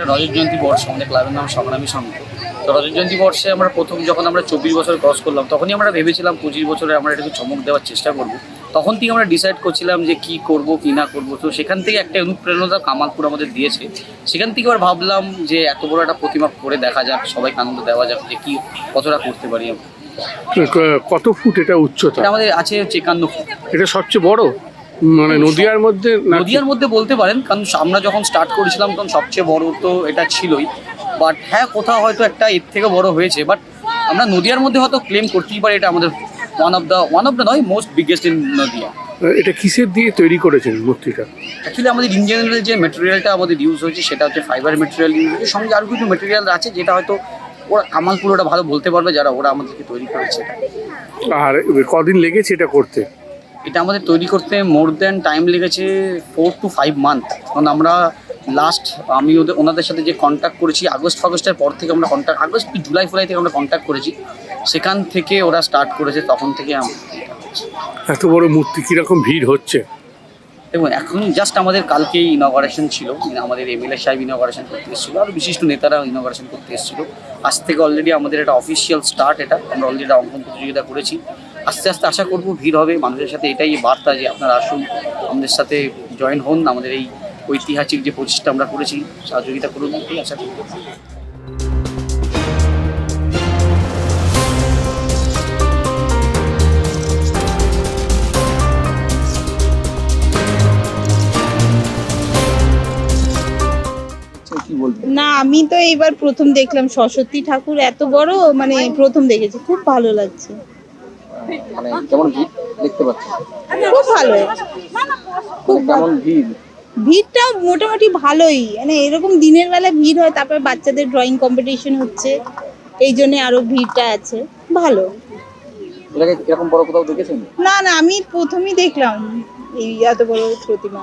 এটা রজত জয়ন্তী বর্ষ আমাদের ক্লাবের নাম সংগ্রামী সংঘ তো রজত জয়ন্তী বর্ষে আমরা প্রথম যখন আমরা চব্বিশ বছর ক্রস করলাম তখনই আমরা ভেবেছিলাম পঁচিশ বছরে আমরা এটাকে চমক দেওয়ার চেষ্টা করব। তখন থেকে আমরা ডিসাইড করছিলাম যে কি করব কি না করব। তো সেখান থেকে একটা অনুপ্রেরণা কামালপুর আমাদের দিয়েছে। সেখান থেকে আবার ভাবলাম যে এত বড় একটা প্রতিমা করে দেখা যাক সবাইকে আনন্দ দেওয়া যাক যে কি কতটা করতে পারি আমরা। কত ফুট এটা উচ্চতা? আমাদের আছে হচ্ছে একান্ন ফুট। এটা সবচেয়ে বড়? মানে নদিয়ার মধ্যে নদিয়ার মধ্যে বলতে পারেন কারণ আমরা যখন স্টার্ট করেছিলাম তখন সবচেয়ে বড় তো এটা ছিলই। বাট হ্যাঁ কোথাও হয়তো একটা এর থেকে বড় হয়েছে বাট আমরা নদিয়ার মধ্যে হয়তো ক্লেম করতেই পারি এটা আমাদের one of the one of the নয় মোস্ট বিগেস্ট ইন নদিয়া। এটা কিসের দিয়ে তৈরি করেছেন মূর্তিটা? অ্যাকচুয়ালি আমাদের ইন জেনারেল যে মেটেরিয়ালটা আমাদের ইউজ হয়েছে সেটা হচ্ছে ফাইবার মেটেরিয়াল ইউজ হয়েছে সঙ্গে আরও কিছু মেটেরিয়াল আছে যেটা হয়তো ওরা কামালপুর ওটা ভালো বলতে পারবে যারা ওরা আমাদেরকে তৈরি করেছে আর কদিন লেগেছে এটা করতে? এটা আমাদের তৈরি করতে মোর দ্যান টাইম লেগেছে ফোর টু ফাইভ মান্থ কারণ আমরা লাস্ট আমি ওদের ওনাদের সাথে যে কন্ট্যাক্ট করেছি আগস্ট ফাগস্টের পর থেকে আমরা কন্ট্যাক্ট আগস্ট জুলাই ফুলাই থেকে আমরা কন্ট্যাক্ট করেছি। সেখান থেকে ওরা স্টার্ট করেছে তখন থেকে এত বড় মূর্তি কীরকম ভিড় হচ্ছে? দেখুন এখন জাস্ট আমাদের কালকেই ইনগারেশন ছিল আমাদের এমএলএ সাহেব ইনগারেশন করতে এসেছিল আর বিশিষ্ট নেতারা ইনগারেশন করতে এসেছিল। আজ থেকে অলরেডি আমাদের একটা অফিসিয়াল স্টার্ট এটা আমরা অলরেডি অঙ্কন প্রতিযোগিতা করেছি। আস্তে আস্তে আশা করব ভিড় হবে। মানুষের সাথে এটাই বার্তা যে আপনারা আসুন আমাদের সাথে জয়েন হন। আমাদের এই ঐতিহাসিক যে প্রচেষ্টা আমরা করেছি সহযোগিতা করুন এটাই আশা করব। না আমি তো এইবার প্রথম দেখলাম সরস্বতী ঠাকুর এত বড় মানে প্রথম দেখেছি খুব ভালো লাগছে। মানে কেমন ভিড় দেখতে পাচ্ছেন? খুব ভালো। খুব কেমন ভিড়? ভিড়টা মোটামুটি ভালোই। মানে এরকম দিনের বেলা ভিড় হয় তারপরে বাচ্চাদের ড্রয়িং কম্পিটিশন হচ্ছে। এই জন্য আরও ভিড়টা আছে। ভালো। এরকম বড় কোথাও দেখেছেন? না না আমি প্রথমেই দেখলাম এই এত বড় প্রতিমা।